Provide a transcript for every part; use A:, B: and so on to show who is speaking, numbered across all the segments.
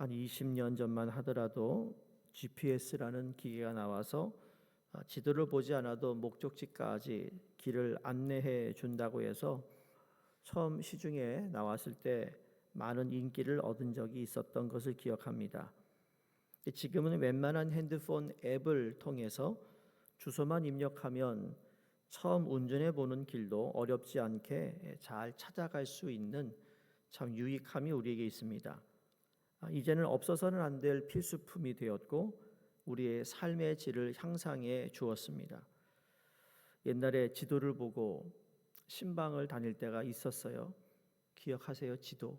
A: 한 20년 전만 하더라도 GPS라는 기계가 나와서 아, 지도를 보지 않아도 목적지까지 길을 안내해 준다고 해서 처음 시중에 나왔을 때 많은 인기를 얻은 적이 있었던 것을 기억합니다. 지금은 웬만한 핸드폰 앱을 통해서 주소만 입력하면 처음 운전해 보는 길도 어렵지 않게 잘 찾아갈 수 있는 참 유익함이 우리에게 있습니다. 아, 이제는 없어서는 안 될 필수품이 되었고 우리의 삶의 질을 향상해 주었습니다. 옛날에 지도를 보고 신방을 다닐 때가 있었어요. 기억하세요? 지도.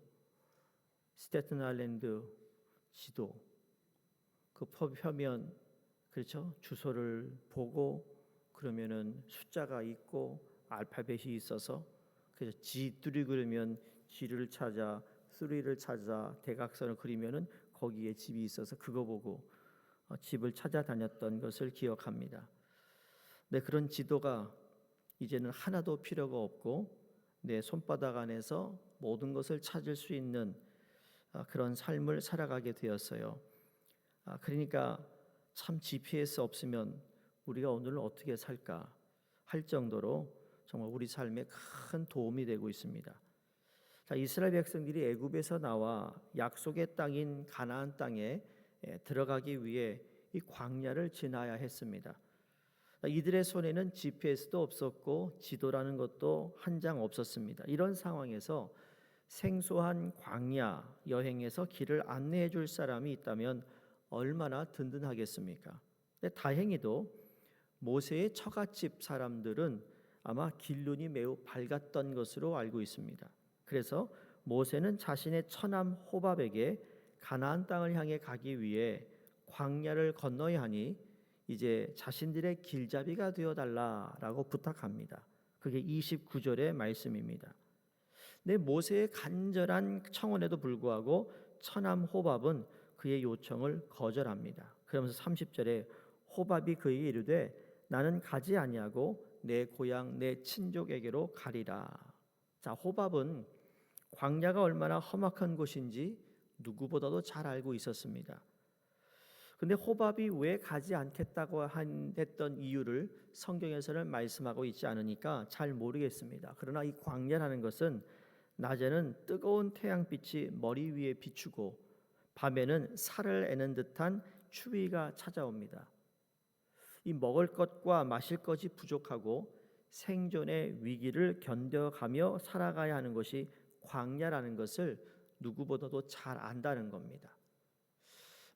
A: 스테튼 아일랜드 지도. 그 펴면 그렇죠? 주소를 보고 그러면은 숫자가 있고 알파벳이 있어서 그래서 G 뚜리 그리면 G를 찾아 쓰리를 찾아 대각선을 그리면은 거기에 집이 있어서 그거 보고 어, 집을 찾아다녔던 것을 기억합니다. 네, 그런 지도가 이제는 하나도 필요가 없고 내 손바닥 안에서 모든 것을 찾을 수 있는 아, 그런 삶을 살아가게 되었어요. 아, 그러니까 참 GPS 없으면 우리가 오늘은 어떻게 살까 할 정도로 정말 우리 삶에 큰 도움이 되고 있습니다. 자, 이스라엘 백성들이 애굽에서 나와 약속의 땅인 가나안 땅에 예, 들어가기 위해 이 광야를 지나야 했습니다. 이들의 손에는 GPS도 없었고 지도라는 것도 한 장 없었습니다. 이런 상황에서 생소한 광야 여행에서 길을 안내해 줄 사람이 있다면 얼마나 든든하겠습니까? 다행히도 모세의 처갓집 사람들은 아마 길눈이 매우 밝았던 것으로 알고 있습니다. 그래서 모세는 자신의 처남 호밥에게 가나안 땅을 향해 가기 위해 광야를 건너야 하니 이제 자신들의 길잡이가 되어 달라라고 부탁합니다. 그게 29절의 말씀입니다. 내 모세의 간절한 청원에도 불구하고 처남 호밥은 그의 요청을 거절합니다. 그러면서 30절에 호밥이 그에게 이르되 나는 가지 아니하고 내 고향 내 친족에게로 가리라. 자, 호밥은 광야가 얼마나 험악한 곳인지 누구보다도 잘 알고 있었습니다. 근데 호밥이 왜 가지 않겠다고 한, 했던 이유를 성경에서는 말씀하고 있지 않으니까 잘 모르겠습니다. 그러나 이 광야라는 것은 낮에는 뜨거운 태양빛이 머리 위에 비추고 밤에는 살을 애는 듯한 추위가 찾아옵니다. 이 먹을 것과 마실 것이 부족하고 생존의 위기를 견뎌가며 살아가야 하는 것이 광야라는 것을 누구보다도 잘 안다는 겁니다.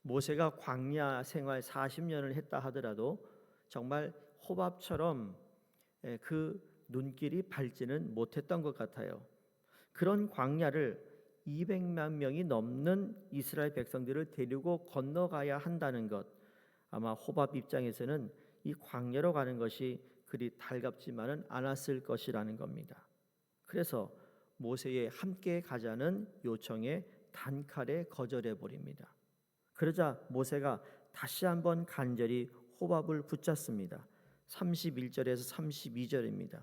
A: 모세가 광야 생활 40년을 했다 하더라도 정말 호밥처럼 예, 그 눈길이 밝지는 못했던 것 같아요. 그런 광야를 200만 명이 넘는 이스라엘 백성들을 데리고 건너가야 한다는 것. 아마 호밥 입장에서는 이 광야로 가는 것이 그리 달갑지만은 않았을 것이라는 겁니다. 그래서 모세의 함께 가자는 요청에 단칼에 거절해 버립니다. 그러자 모세가 다시 한번 간절히 호밥을 붙잡습니다. 31절에서 32절입니다.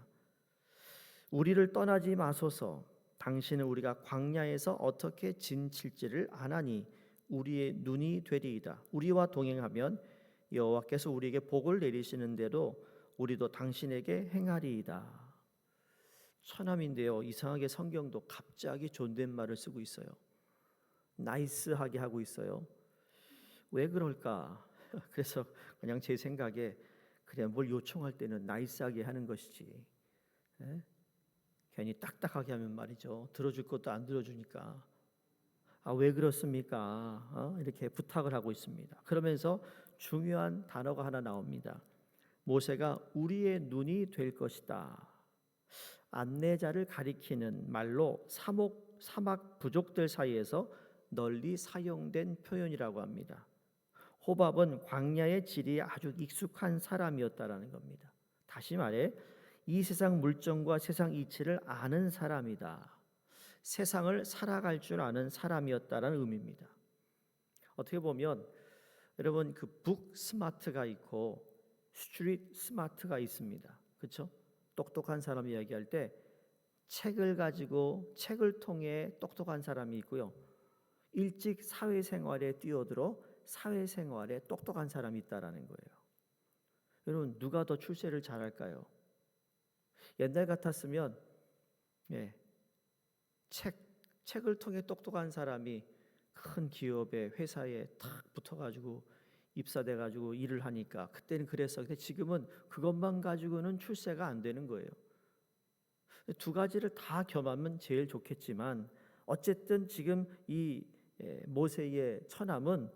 A: 우리를 떠나지 마소서. 당신은 우리가 광야에서 어떻게 진칠지를 아나니 우리의 눈이 되리이다. 우리와 동행하면 여호와께서 우리에게 복을 내리시는 대로 우리도 당신에게 행하리이다. 처남인데요. 이상하게 성경도 갑자기 존댓말을 쓰고 있어요. 나이스하게 하고 있어요. 왜 그럴까? 그래서 그냥 제 생각에 그냥 뭘 요청할 때는 나이스하게 하는 것이지. 에? 괜히 딱딱하게 하면 말이죠. 들어줄 것도 안 들어주니까. 아, 왜 그렇습니까? 어? 이렇게 부탁을 하고 있습니다. 그러면서 중요한 단어가 하나 나옵니다. 모세가 우리의 눈이 될 것이다. 안내자를 가리키는 말로 사목 사막 부족들 사이에서 널리 사용된 표현이라고 합니다. 호밥은 광야의 질이 아주 익숙한 사람이었다라는 겁니다. 다시 말해 이 세상 물정과 세상 이치를 아는 사람이다. 세상을 살아갈 줄 아는 사람이었다라는 의미입니다. 어떻게 보면 여러분 그 북 스마트가 있고 스트릿 스마트가 있습니다. 그렇죠? 똑똑한 사람 이야기할 때 책을 가지고 책을 통해 똑똑한 사람이 있고요. 일찍 사회생활에 뛰어들어 사회생활에 똑똑한 사람이 있다라는 거예요. 여러분 누가 더 출세를 잘할까요? 옛날 같았으면 예, 책 책을 통해 똑똑한 사람이 큰 기업에 회사에 탁 붙어가지고 입사돼 가지고 일을 하니까 그때는 그랬어. 근데 지금은 그것만 가지고는 출세가 안 되는 거예요. 두 가지를 다 겸하면 제일 좋겠지만 어쨌든 지금 이 예, 모세의 처남은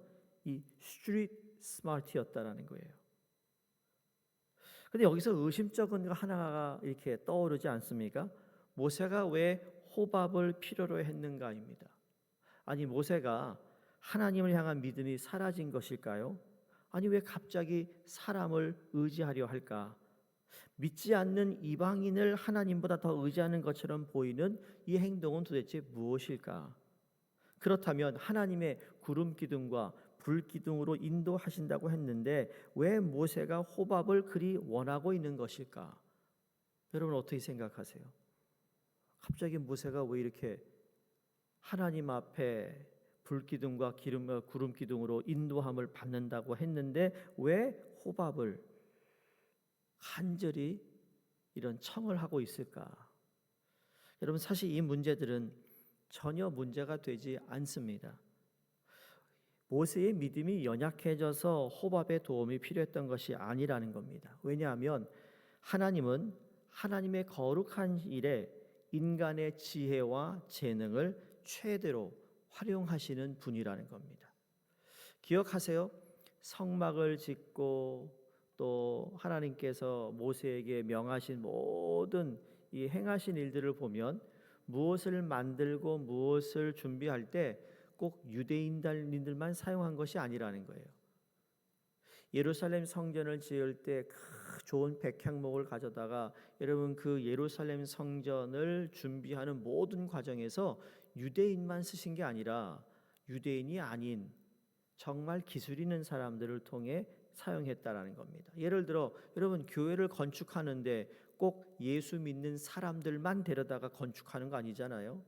A: 이 스트리트 스마트였다라는 거예요. 근데 여기서 의심적인 거 하나가 이렇게 떠오르지 않습니까? 모세가 왜 호밥을 필요로 했는가입니다. 아니 모세가 하나님을 향한 믿음이 사라진 것일까요? 아니 왜 갑자기 사람을 의지하려 할까? 믿지 않는 이방인을 하나님보다 더 의지하는 것처럼 보이는 이 행동은 도대체 무엇일까? 그렇다면 하나님의 구름 기둥과 불 기둥으로 인도하신다고 했는데 왜 모세가 호밥을 그리 원하고 있는 것일까? 여러분 어떻게 생각하세요? 갑자기 모세가 왜 이렇게 하나님 앞에 불 기둥과 기름 어, 구름 기둥으로 인도함을 받는다고 했는데 왜 호밥을 간절히 이런 청을 하고 있을까? 여러분 사실 이 문제들은 전혀 문제가 되지 않습니다. 모세의 믿음이 연약해져서 호밥의 도움이 필요했던 것이 아니라는 겁니다. 왜냐하면 하나님은 하나님의 거룩한 일에 인간의 지혜와 재능을 최대로 활용하시는 분이라는 겁니다. 기억하세요. 성막을 짓고 또 하나님께서 모세에게 명하신 모든 이 행하신 일들을 보면 무엇을 만들고 무엇을 준비할 때 꼭 유대인들만 사용한 것이 아니라는 거예요. 예루살렘 성전을 지을 때 그 좋은 백향목을 가져다가 여러분 그 예루살렘 성전을 준비하는 모든 과정에서 유대인만 쓰신 게 아니라 유대인이 아닌 정말 기술 있는 사람들을 통해 사용했다라는 겁니다. 예를 들어 여러분 교회를 건축하는데 꼭 예수 믿는 사람들만 데려다가 건축하는 거 아니잖아요.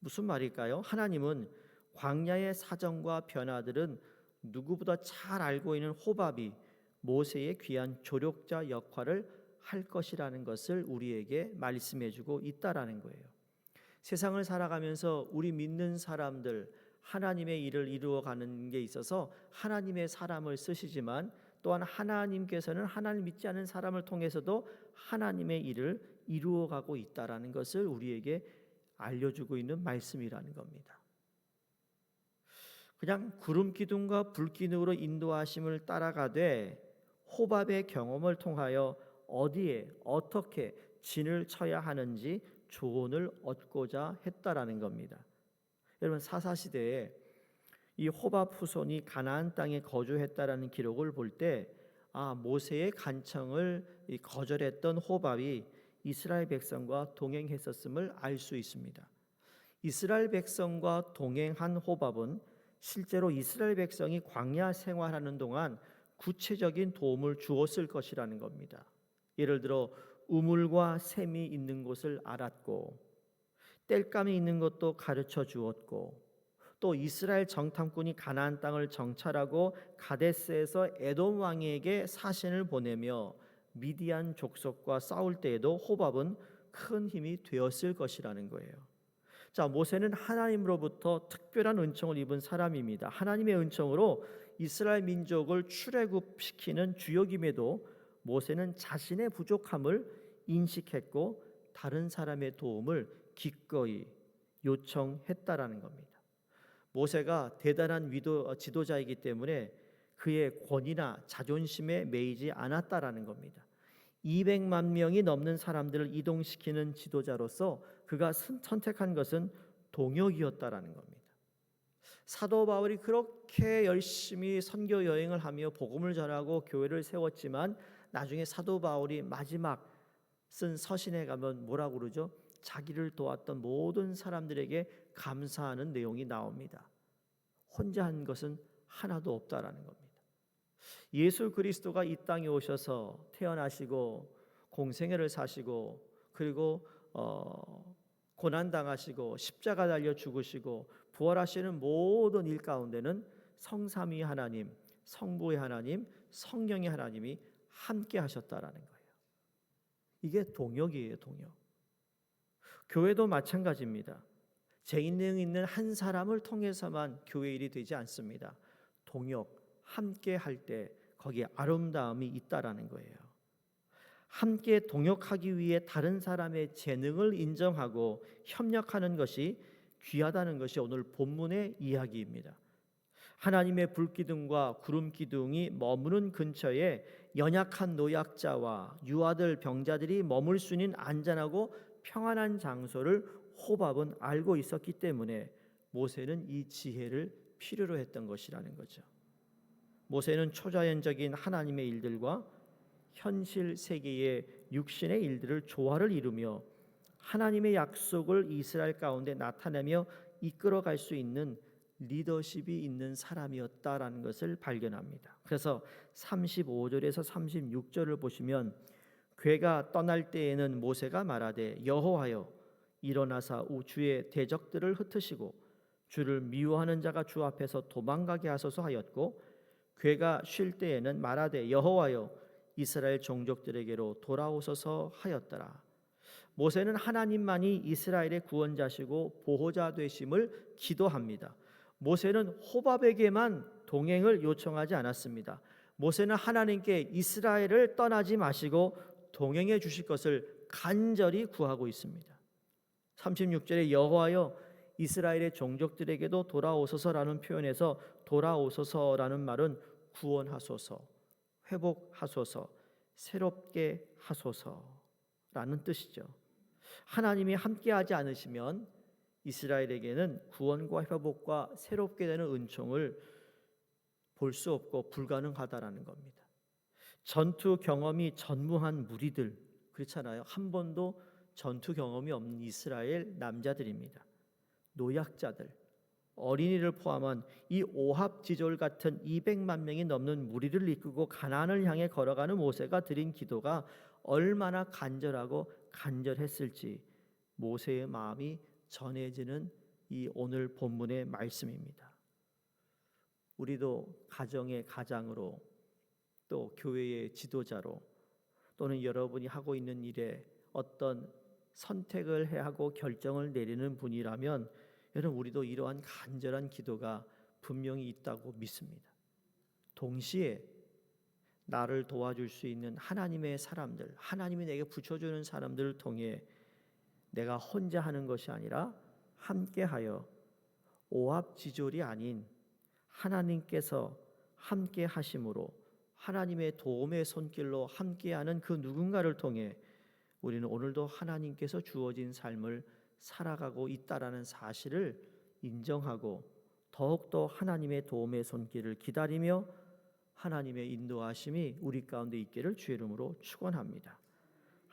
A: 무슨 말일까요? 하나님은 광야의 사정과 변화들은 누구보다 잘 알고 있는 호밥이 모세의 귀한 조력자 역할을 할 것이라는 것을 우리에게 말씀해 주고 있다라는 거예요. 세상을 살아가면서 우리 믿는 사람들 하나님의 일을 이루어 가는 게 있어서 하나님의 사람을 쓰시지만 또한 하나님께서는 하나님 믿지 않은 사람을 통해서도 하나님의 일을 이루어 가고 있다라는 것을 우리에게 알려주고 있는 말씀이라는 겁니다. 그냥 구름 기둥과 불 기둥으로 인도하심을 따라가되 호밥의 경험을 통하여 어디에 어떻게 진을 쳐야 하는지 조언을 얻고자 했다라는 겁니다. 여러분 사사 시대에 이 호밥 후손이 가나안 땅에 거주했다라는 기록을 볼 때 아, 모세의 간청을 거절했던 호밥이 이스라엘 백성과 동행했었음을 알 수 있습니다. 이스라엘 백성과 동행한 호밥은 실제로 이스라엘 백성이 광야 생활하는 동안 구체적인 도움을 주었을 것이라는 겁니다. 예를 들어 우물과 샘이 있는 곳을 알았고 땔감이 있는 것도 가르쳐 주었고 또 이스라엘 정탐꾼이 가나안 땅을 정찰하고 가데스에서 에돔 왕에게 사신을 보내며 미디안 족속과 싸울 때에도 호밥은 큰 힘이 되었을 것이라는 거예요. 자, 모세는 하나님으로부터 특별한 은총을 입은 사람입니다. 하나님의 은총으로 이스라엘 민족을 출애굽시키는 주역임에도 모세는 자신의 부족함을 인식했고 다른 사람의 도움을 기꺼이 요청했다라는 겁니다. 모세가 대단한 위도 지도자이기 때문에 그의 권위나 자존심에 매이지 않았다라는 겁니다. 200만 명이 넘는 사람들을 이동시키는 지도자로서 그가 선택한 것은 동역이었다라는 겁니다. 사도 바울이 그렇게 열심히 선교 여행을 하며 복음을 전하고 교회를 세웠지만 나중에 사도 바울이 마지막 쓴 서신에 가면 뭐라고 그러죠? 자기를 도왔던 모든 사람들에게 감사하는 내용이 나옵니다. 혼자 한 것은 하나도 없다라는 겁니다. 예수 그리스도가 이 땅에 오셔서 태어나시고 공생애를 사시고 그리고 어, 고난 당하시고 십자가 달려 죽으시고 부활하시는 모든 일 가운데는 성삼위 하나님, 성부의 하나님, 성령의 하나님이 함께 하셨다라는 거예요. 이게 동역이에요, 동역. 교회도 마찬가지입니다. 재능 있는 한 사람을 통해서만 교회 일이 되지 않습니다. 동역, 함께 할 때 거기에 아름다움이 있다라는 거예요. 함께 동역하기 위해 다른 사람의 재능을 인정하고 협력하는 것이 귀하다는 것이 오늘 본문의 이야기입니다. 하나님의 불기둥과 구름 기둥이 머무는 근처에 연약한 노약자와 유아들 병자들이 머물 수 있는 안전하고 평안한 장소를 호밥은 알고 있었기 때문에 모세는 이 지혜를 필요로 했던 것이라는 거죠. 모세는 초자연적인 하나님의 일들과 현실 세계의 육신의 일들을 조화를 이루며 하나님의 약속을 이스라엘 가운데 나타내며 이끌어갈 수 있는 리더십이 있는 사람이었다라는 것을 발견합니다. 그래서 35절에서 36절을 보시면 괴가 떠날 때에는 모세가 말하되 여호와여 일어나사 주의 대적들을 흩으시고 주를 미워하는 자가 주 앞에서 도망가게 하소서 하였고 괴가 쉴 때에는 말하되 여호와여 이스라엘 종족들에게로 돌아오소서 하였더라. 모세는 하나님만이 이스라엘의 구원자시고 보호자 되심을 기도합니다. 모세는 호밥에게만 동행을 요청하지 않았습니다. 모세는 하나님께 이스라엘을 떠나지 마시고 동행해 주실 것을 간절히 구하고 있습니다. 36절에 여호와여 이스라엘의 종족들에게도 돌아오소서라는 표현에서 돌아오소서라는 말은 구원하소서, 회복하소서, 새롭게 하소서라는 뜻이죠. 하나님이 함께하지 않으시면 이스라엘에게는 구원과 회복과 새롭게 되는 은총을 볼 수 없고 불가능하다라는 겁니다. 전투 경험이 전무한 무리들 그렇잖아요. 한 번도 전투 경험이 없는 이스라엘 남자들입니다. 노약자들, 어린이를 포함한 이 오합지졸 같은 200만 명이 넘는 무리를 이끌고 가나안을 향해 걸어가는 모세가 드린 기도가 얼마나 간절하고 간절했을지 모세의 마음이 전해지는 이 오늘 본문의 말씀입니다. 우리도 가정의 가장으로 또 교회의 지도자로 또는 여러분이 하고 있는 일에 어떤 선택을 해 하고 결정을 내리는 분이라면 여러분 우리도 이러한 간절한 기도가 분명히 있다고 믿습니다. 동시에 나를 도와줄 수 있는 하나님의 사람들, 하나님이 내게 붙여주는 사람들을 통해 내가 혼자 하는 것이 아니라 함께하여 오합지졸이 아닌 하나님께서 함께 하심으로 하나님의 도움의 손길로 함께하는 그 누군가를 통해 우리는 오늘도 하나님께서 주어진 삶을 살아가고 있다라는 사실을 인정하고 더욱더 하나님의 도움의 손길을 기다리며 하나님의 인도하심이 우리 가운데 있기를 주의 이름으로 축원합니다.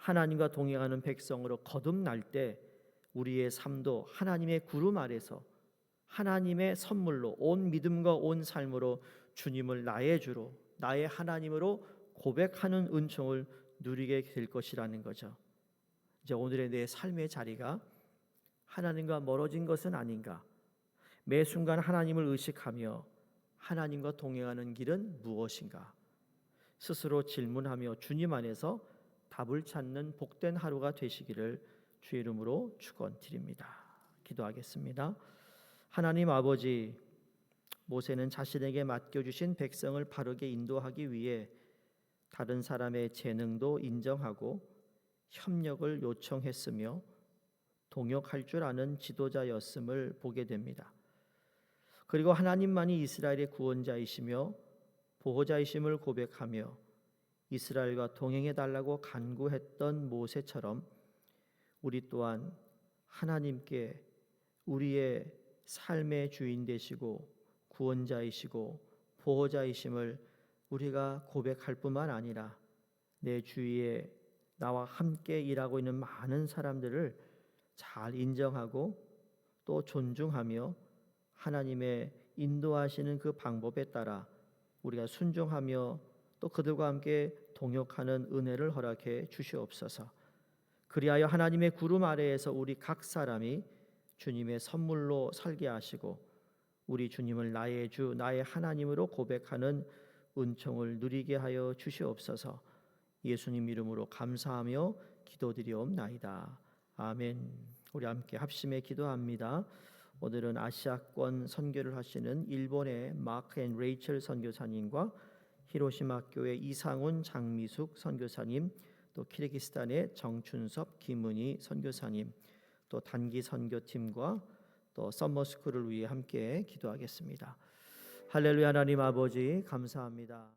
A: 하나님과 동행하는 백성으로 거듭날 때 우리의 삶도 하나님의 구름 아래서 하나님의 선물로 온 믿음과 온 삶으로 주님을 나의 주로 나의 하나님으로 고백하는 은총을 누리게 될 것이라는 거죠. 이제 오늘의 내 삶의 자리가 하나님과 멀어진 것은 아닌가? 매 순간 하나님을 의식하며 하나님과 동행하는 길은 무엇인가? 스스로 질문하며 주님 안에서 답을 찾는 복된 하루가 되시기를 주의 이름으로 축원드립니다. 기도하겠습니다. 하나님 아버지 모세는 자신에게 맡겨 주신 백성을 바르게 인도하기 위해 다른 사람의 재능도 인정하고 협력을 요청했으며 동역할 줄 아는 지도자였음을 보게 됩니다. 그리고 하나님만이 이스라엘의 구원자이시며 보호자이심을 고백하며 이스라엘과 동행해 달라고 간구했던 모세처럼 우리 또한 하나님께 우리의 삶의 주인 되시고 구원자이시고 보호자이심을 우리가 고백할 뿐만 아니라 내 주위에 나와 함께 일하고 있는 많은 사람들을 잘 인정하고 또 존중하며 하나님의 인도하시는 그 방법에 따라 우리가 순종하며 또 그들과 함께 동역하는 은혜를 허락해 주시옵소서. 그리하여 하나님의 구름 아래에서 우리 각 사람이 주님의 선물로 살게 하시고 우리 주님을 나의 주 나의 하나님으로 고백하는 은총을 누리게 하여 주시옵소서. 예수님 이름으로 감사하며 기도드리옵나이다. 아멘. 우리 함께 합심해 기도합니다. 오늘은 아시아권 선교를 하시는 일본의 마크 앤 레이첼 선교사님과 히로시마 교회 이상훈 장미숙 선교사님, 또 키르기스탄의 정춘섭 김은희 선교사님, 또 단기 선교팀과 또 썸머스쿨을 위해 함께 기도하겠습니다. 할렐루야 하나님 아버지 감사합니다.